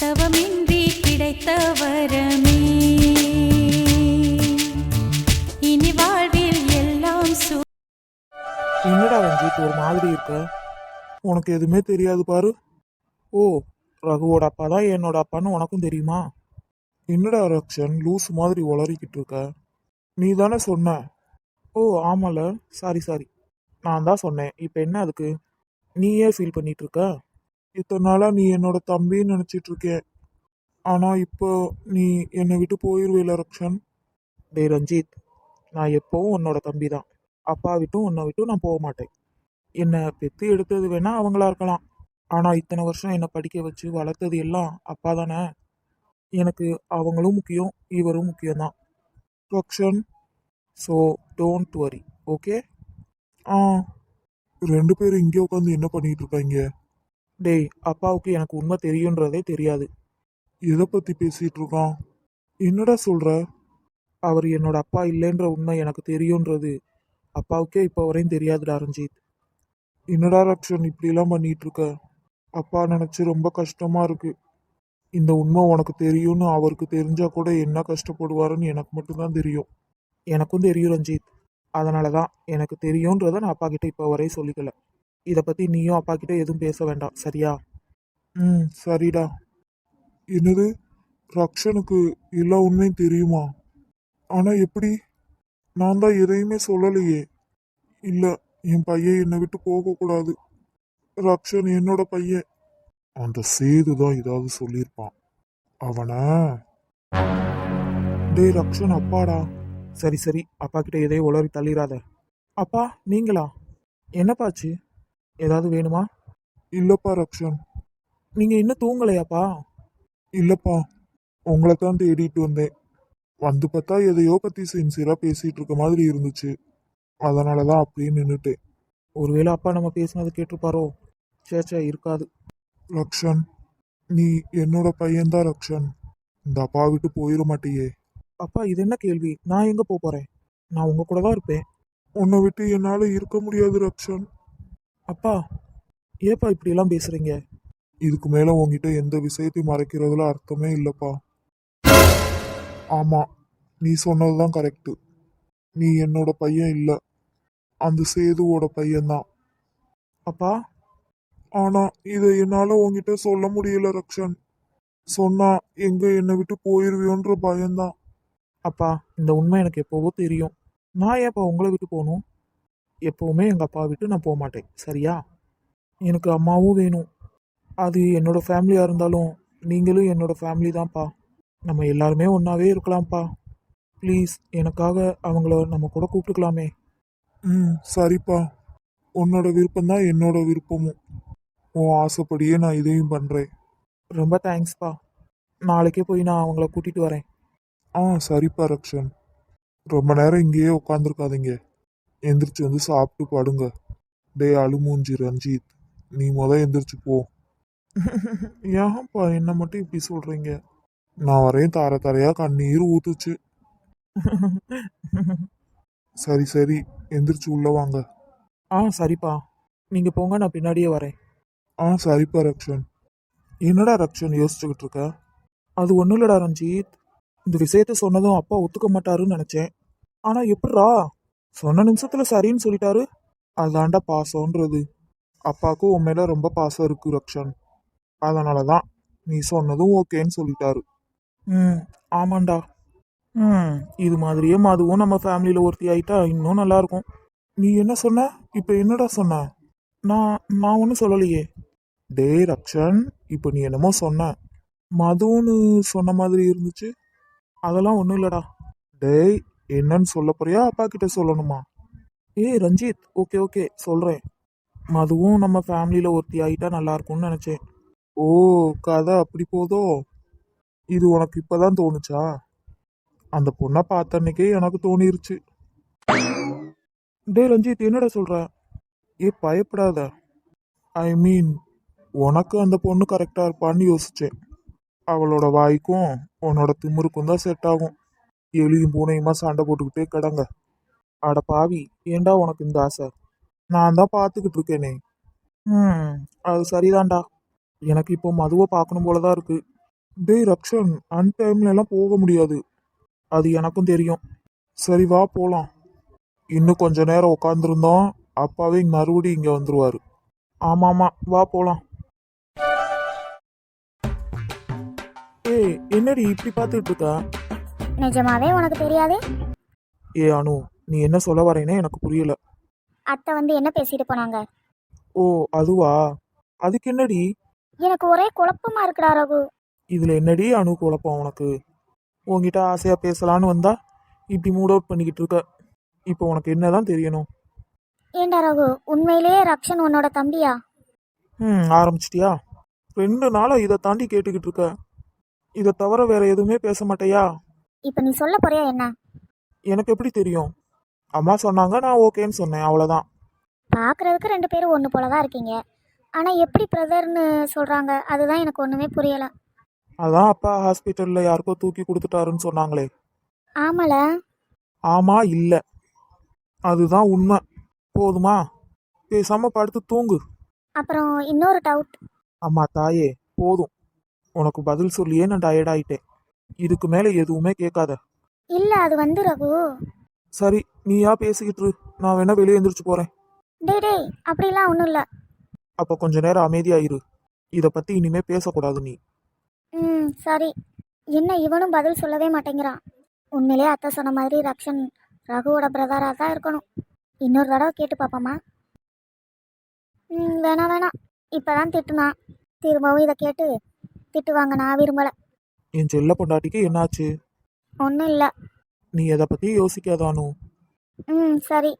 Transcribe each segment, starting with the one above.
தவமின்றி கிடைத்த வரமே இனி வாழ்வில் எல்லாம் சு என்னடா ரஞ்சித் ஒரு மாதிரி இருக்க? உனக்கு எதுவுமே தெரியாது பாரு. ஓ ரகுவோட அப்பா தான் என்னோட அப்பான்னு உனக்கும் தெரியுமா? என்னடா ரக்ஷன் லூஸ் மாதிரி உளறிக்கிட்டு இருக்க? நீ தானே சொன்ன. ஓ ஆமால. Sorry sorry. நான் தான் சொன்னேன். இப்போ என்ன அதுக்கு? நீ ஏன் ஃபீல் பண்ணிட்டு இருக்க? இத்தனை நாளாக நீ என்னோட தம்பின்னு நினச்சிட்டு இருக்கேன் ஆனால் இப்போ நீ என்னை விட்டு போயிருவேல ரக்ஷன். டேய் ரஞ்சித் நான் எப்போவும் உன்னோட தம்பி தான் அப்பா விட்டும் உன்னை விட்டும் நான் போக மாட்டேன். என்னை பெத்து எடுத்தது வேணா அவங்களா இருக்கலாம். ஆனால் இத்தனை வருஷம் என்னை படிக்க வச்சு வளர்த்தது எல்லாம் அப்பா தானே? எனக்கு அவங்களும் முக்கியம் இவரும் முக்கியம்தான். Rakshan so don't worry okay ஆ ரெண்டு பேரும் இங்கே உட்காந்து என்ன பண்ணிட்டு இருக்காங்க? டேய் அப்பாவுக்கு எனக்கு உண்மை தெரியுன்றதே தெரியாது. எதை பற்றி பேசிகிட்டு இருக்கான்? என்னடா சொல்கிற அவர் என்னோட அப்பா இல்லைன்ற உண்மை எனக்கு தெரியுன்றது அப்பாவுக்கே இப்போ வரையும் தெரியாதுடா ரஞ்சித். என்னடா ரக்ஷன் இப்படிலாம் பண்ணிகிட்ருக்க இருக்க? அப்பா நினச்சி ரொம்ப கஷ்டமாக இருக்குது இந்த உண்மை உனக்கு தெரியும்னு அவருக்கு தெரிஞ்சால் கூட என்ன கஷ்டப்படுவாருன்னு எனக்கு மட்டும்தான் தெரியும். எனக்கும் தெரியும் ரஞ்சித். அதனால தான் எனக்கு தெரியுன்றதை நான் அப்பா கிட்ட இப்போ வரையும் சொல்லிக்கல. இதை பற்றி நீயும் அப்பா கிட்ட எதுவும் பேச வேண்டாம் சரியா? ம் சரிடா. என்னது? ரக்ஷனுக்கு எல்லா உண்மையும் தெரியுமா? ஆனால் எப்படி? நான் தான் எதையுமே சொல்லலையே. இல்லை என் பையன் என்னை விட்டு போகக்கூடாது ரக்ஷன் என்னோட பையன். அந்த சேது தான் ஏதாவது சொல்லியிருப்பான். அவனை? டேய் ரக்ஷன் அப்பாடா. சரி சரி. அப்பா கிட்ட எதையும் உளறி தள்ளிடாத. அப்பா நீங்களா? என்னப்பாச்சு ஏதாவது வேணுமா? இல்லப்பா ரக்ஷன். நீங்க இன்னும் தூங்கலையாப்பா? இல்லப்பா உங்களை தான் தேடிட்டு வந்தேன். வந்து பார்த்தா எதையோ பத்தி சின்சியரா பேசிட்டு இருக்க மாதிரி இருந்துச்சு. அதனால தான் அப்படியே நின்றுட்டேன் ஒருவேளை அப்பா நம்ம பேசினது கேட்டிருப்பாரோ? சே சே இருக்காது. ரக்ஷன் நீ என்னோட பையன்தான் ரக்ஷன். இந்த அப்பா விட்டு போயிட மாட்டியே. அப்பா இது என்ன கேள்வி? நான் எங்க போக போறேன்? நான் உங்க கூட தான் இருப்பேன். உன்னை விட்டு என்னால இருக்க முடியாது ரக்ஷன். அப்பா ஏப்பா இப்படி எல்லாம் பேசுறீங்க? இதுக்கு மேல உன்கிட்ட எந்த விஷயத்தையும் மறைக்கிறதுல அர்த்தமே இல்லப்பா. ஆமா நீ சொன்னதுதான் கரெக்டு நீ என்னோட பையன் இல்ல. அந்த சேதுவோட பையன்தான். அப்பா? ஆனா இதை என்னால உன்கிட்ட சொல்ல முடியல ரக்ஷன். சொன்னா எங்க என்னை விட்டு போயிருவியோன்ற பயம்தான். அப்பா இந்த உண்மை எனக்கு எப்போவோ தெரியும். நான் ஏன்ப்பா உங்களை விட்டு போகணும்? எப்போவுமே எங்கள் அப்பா விட்டு நான் போக மாட்டேன். சரியா? எனக்கு அம்மாவும் வேணும். அது என்னோடய ஃபேமிலியாக இருந்தாலும் நீங்களும் என்னோடய ஃபேமிலி தான்ப்பா. நம்ம எல்லாருமே ஒன்றாவே இருக்கலாம்ப்பா. ப்ளீஸ் எனக்காக அவங்கள நம்ம கூட கூப்பிட்டுக்கலாமே. ம் சரிப்பா. உன்னோட விருப்பம் தான் என்னோட விருப்பமும். உன் ஆசைப்படியே நான் இதையும் பண்ணுறேன் ரொம்ப தேங்க்ஸ்ப்பா. நாளைக்கே போய் நான் அவங்கள கூட்டிகிட்டு வரேன். ஆ சரிப்பா ரக்ஷன். ரொம்ப நேரம் இங்கேயே உட்காந்துருக்காதீங்க எந்திரிச்சு வந்து சாப்பிட்டு படுங்க. டே அழுமூஞ்சி ரஞ்சித் நீ முத எந்திரிச்சு போ. ஏன்ப்பா என்ன மட்டும் இப்படி சொல்றீங்க? நான் வரையும் தர தரையா கண்ணீர் ஊத்துச்சு. சரி சரி எந்திரிச்சு உள்ள வாங்க. ஆ சரிப்பா. நீங்க போங்க நான் பின்னாடியே வரேன். ஆ சரிப்பா ரக்ஷன். என்னடா ரக்ஷன் யோசிச்சுக்கிட்டு இருக்க? அது ஒன்றும் இல்லடா ரஞ்சித். இந்த விஷயத்த சொன்னதும் அப்பா ஒத்துக்க மாட்டாருன்னு நினைச்சேன். ஆனா எப்படிரா சொன்ன நிமிஷத்துல சரின்னு சொல்லிட்டாரு. அதான்டா பாசம்ன்றது. அப்பாவுக்கும் உன் மேல ரொம்ப பாசம் இருக்கு ரக்ஷன். அதனால தான் நீ சொன்னதும் ஓகேன்னு சொல்லிட்டாரு. ம் ஆமாண்டா. ம் இது மாதிரியே மதுவும் நம்ம ஃபேமிலியில் ஒருத்தி ஆயிட்டா இன்னும் நல்லா இருக்கும் நீ என்ன சொன்ன? இப்போ என்னடா சொன்ன? நான் நான் ஒன்றும் சொல்லலையே. டேய் ரக்ஷன் இப்போ நீ என்னமோ சொன்ன. மதுன்னு சொன்ன மாதிரி இருந்துச்சு. அதெல்லாம் ஒன்றும் இல்லைடா. டேய் என்னன்னு சொல்ல போறியா? அப்பா கிட்ட சொல்லணுமா? ஏய் ரஞ்சித் ஓகே ஓகே சொல்கிறேன் மதுவும் நம்ம ஃபேமிலியில் ஒருத்தி ஆகிட்டா நல்லா இருக்கும்னு நினச்சேன். ஓ கதை அப்படி போதோ? இது உனக்கு இப்பதான் தோணுச்சா? அந்த பொண்ணை பார்த்த அன்னைக்கே எனக்கு தோணிருச்சு. டே ரஞ்சித் என்னடா சொல்ற? ஏ பயப்படாத. ஐ மீன் உனக்கு அந்த பொண்ணு கரெக்டா இருப்பான்னு யோசிச்சேன். அவளோட வாய்க்கும் உன்னோட திமுருக்கும் தான் செட் ஆகும். எலியும் பூனையுமா சண்டை போட்டுக்கிட்டே கிடங்க. அட பாவி ஏன்டா உனக்கு இந்த ஆசை? நான் தான் பார்த்துக்கிட்டு இருக்கேனே. ம் அது சரிதான்டா. எனக்கு இப்போ மதுவை பார்க்கணும் போல தான் இருக்கு. டேய் ரக்ஷன் அன் டைம்ல எல்லாம் போக முடியாது. அது எனக்கும் தெரியும். சரி வா போகலாம் இன்னும் கொஞ்ச நேரம் உட்காந்துருந்தோம் அப்பாவே இங்க மறுபடியும் வந்துடுவார் ஆமாம் ஆமாமா வா போகலாம் ஏய் என்னடி இப்படி பார்த்துட்டு இருக்க? நிஜமாவே உனக்கு தெரியாது? ஏ அனு நீ என்ன சொல்ல வரேனே எனக்கு புரியல. அத்தை வந்து என்ன பேசிட்டு போனாங்க? ஓ அதுவா? அதுக்கு என்னடி? எனக்கு ஒரே குழப்பமா இருக்குடா ரகு. இதுல என்னடி அணு குழப்பம் உனக்கு? உன்கிட்ட ஆசையா பேசலான்னு வந்தா இப்படி மூட் அவுட் பண்ணிக்கிட்டு இருக்க. இப்போ உனக்கு என்னதான் தெரியணும்? ஏண்டா ரகு? உண்மையிலேயே ரக்ஷன் உன்னோட தம்பியா? ம் ஆரம்பிச்சிட்டியா? ரெண்டு நாளா இதை தாண்டி கேட்டுக்கிட்டு இருக்க. இதை தவிர வேற எதுவுமே பேச மாட்டேயா? இப்போ நீ சொல்ல போறியா என்ன? எனக்கு எப்படி தெரியும்? அம்மா சொன்னாங்க நான் ஓகேன்னு சொன்னேன் அவ்வளோதான் பார்க்கறதுக்கு ரெண்டு பேரும் ஒன்று போல தான் இருக்கீங்க. ஆனால் எப்படி பிரதர்னு சொல்கிறாங்க அதுதான் எனக்கு ஒன்றுமே புரியலை. அதான் அப்பா ஹாஸ்பிட்டலில் யாருக்கோ தூக்கி கொடுத்துட்டாருன்னு சொன்னாங்களே. ஆமால. ஆமா இல்ல. அதுதான் உண்மை. போதுமா? பேசாம படுத்து தூங்கு. அப்புறம் இன்னொரு டவுட் அம்மா தாயே போதும். உனக்கு பதில் சொல்லியே நான் டயர்ட் ஆயிட்டேன். இதுக்கு மேல எதுவுமே கேட்காத. இல்லை அது வந்து ரகு. சரி நீயா பேசிக்கிட்டு இரு. நான் வேணா வெளியே எந்திரிச்சு போறேன். டேய் டேய் அப்படிலாம் ஒன்றும் இல்லை. அப்ப கொஞ்ச நேரம் அமைதியா இரு இத பத்தி இனிமே பேசக்கூடாது நீ. ம் சரி. என்ன இவனும் பதில் சொல்லவே மாட்டேங்கிறான். உண்மையிலே அத்தை சொன்ன மாதிரி ரக்ஷன் ரகுவோட பிரதராக தான் இருக்கணும். இன்னொரு தடவை கேட்டு பார்ப்போமா ம் வேணாம் வேணாம் இப்போ தான் திட்டுனான். திரும்பவும் இதை கேட்டு திட்டுவாங்க நான் விரும்பலை. என் செல்ல பொண்டாட்டிக்கு என்னாச்சு? ஒன்றும் இல்லை நீ எதை பத்தி யோசிக்காதானு ம் சரி.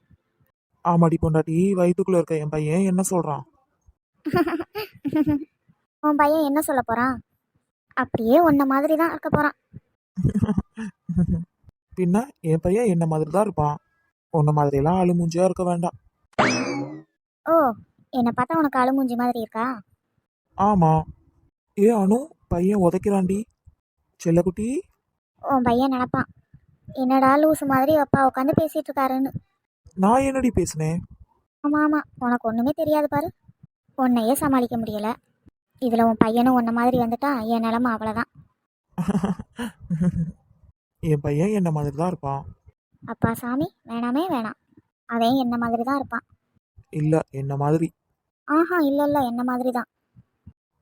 ஆமாடி பொண்டாட்டி வயித்துக்குள்ள இருக்க என் பையன் என்ன சொல்றான்? உன் பையன் என்ன சொல்ல போகிறான் அப்படியே உன்ன மாதிரி தான் இருக்க போகிறான் பின்ன என் பையன் என்ன மாதிரி தான் இருப்பான்? உன்ன மாதிரி எல்லாம் அழுமூஞ்சியா இருக்க வேண்டாம். ஓ என்னை பார்த்தா உனக்கு அழுமூஞ்சி மாதிரி இருக்கா? ஆமா. ஏ அனு பையன் உதைக்கிறான்டி. செல்லக்குட்டி. உன் பையன் நினப்பான். என்னடா லூசு மாதிரி அப்பா உட்காந்து பேசிட்டு இருக்காருன்னு நான் என்னடி பேசினேன்? ஆமாம் ஆமாம் உனக்கு ஒன்றுமே தெரியாது பாரு. உன்னையே சமாளிக்க முடியல. இதில் உன் பையனும் உன்ன மாதிரி வந்துட்டா என் நிலமை அவ்வளோதான் என் பையன் என்ன மாதிரி தான் இருப்பான்? அப்பா சாமி வேணாமே வேணாம். அவன் என்ன மாதிரி தான் இருப்பான். இல்ல என்ன மாதிரி. ஆஹா இல்லை இல்லை என்ன மாதிரி தான்.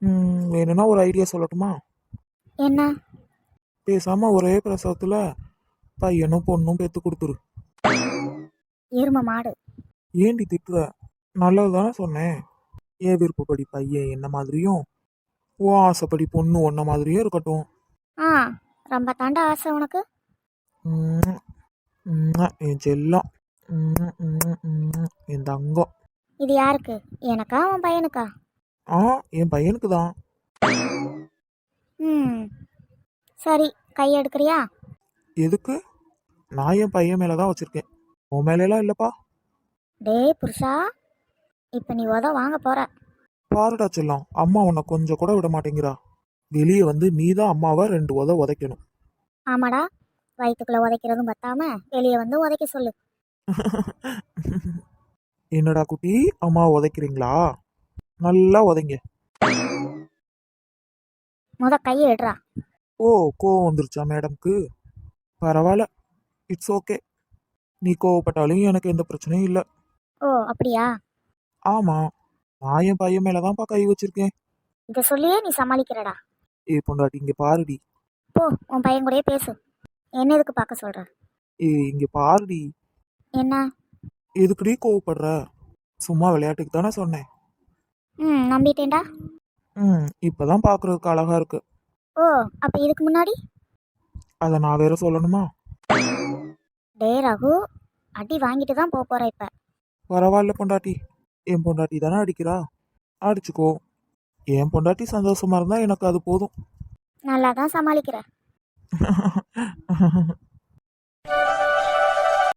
ம், வேணும்னா ஒரு ஐடியா சொல்லட்டுமா? என்ன? பேசாம ஒரே பிரசவத்துல பையனும் பொண்ணும் பெத்து கொடுத்துரு. எரும மாடு. ஏண்டி திட்டுற? நல்லது தானே சொன்னேன். ஏன் விருப்பப்படி பையன் என்ன மாதிரியும் ஓ ஆசைப்படி பொண்ணு ஒன்ன மாதிரியும் இருக்கட்டும். ஆ ரொம்ப தாண்டா ஆசை உனக்கு? ம், ம், என் செல்லம். ம், ம், ம், என் தங்கம். இது யாருக்கு? எனக்கா உன் பையனுக்கா? ஆ என் பையனுக்கு தான் ம் சரி கை எடுக்கிறியா? எதுக்கு? நான் என் பையன் மேலே தான் வச்சிருக்கேன். உன் மேலெல்லாம் இல்லைப்பா. டேய் புருஷா. இப்போ நீ உத வாங்க போற. பாருடா செல்லம் அம்மா உன்னை கொஞ்சம் கூட விட மாட்டேங்கிறா. வெளியே வந்து நீ தான் அம்மாவை ரெண்டு உத உதைக்கணும். ஆமாடா. வயிற்றுக்குள்ளே உதைக்கிறதும் பத்தாம வெளியே வந்து உதைக்க சொல்லு. என்னடா குட்டி அம்மா உதைக்கிறீங்களா? நல்லா உதைங்க. முத கையை எடுறா. ஓ கோவம் வந்துருச்சா மேடம்க்கு? பரவாயில்ல இட்ஸ் ஓகே நீ கோவப்பட்டாலும் எனக்கு எந்த பிரச்சனையும் இல்லை. ஓ அப்படியா? ஆமாம் நான் என் பையன் மேலே தான்ப்பா கை வச்சிருக்கேன். இதை சொல்லியே நீ சமாளிக்கிறடா. ஏ பொண்டாட்டி இங்கே பாருடி. போ உன் பையன் கூடயே பேசு. என்ன எதுக்கு பார்க்க சொல்ற? ஏ இங்கே பாருடி. என்ன? எதுக்குடி கோவப்படுற? சும்மா விளையாட்டுக்கு தானே சொன்னேன். ம் நம்பிட்டேன்டா. ம் இப்போதான் பார்க்குறதுக்கு அழகா இருக்கு. ஓ அப்போ இதுக்கு முன்னாடி? அதை நான் வேற சொல்லணுமா? டே ரகு அடி வாங்கிட்டு தான் போக போற இப்போ. பரவாயில்ல பொண்டாட்டி. என் பொண்டாட்டி தானே அடிக்கிறா? அடிச்சுக்கோ. என் பொண்டாட்டி சந்தோஷமா இருந்தா எனக்கு அது போதும். நல்லா தான் சமாளிக்கிற.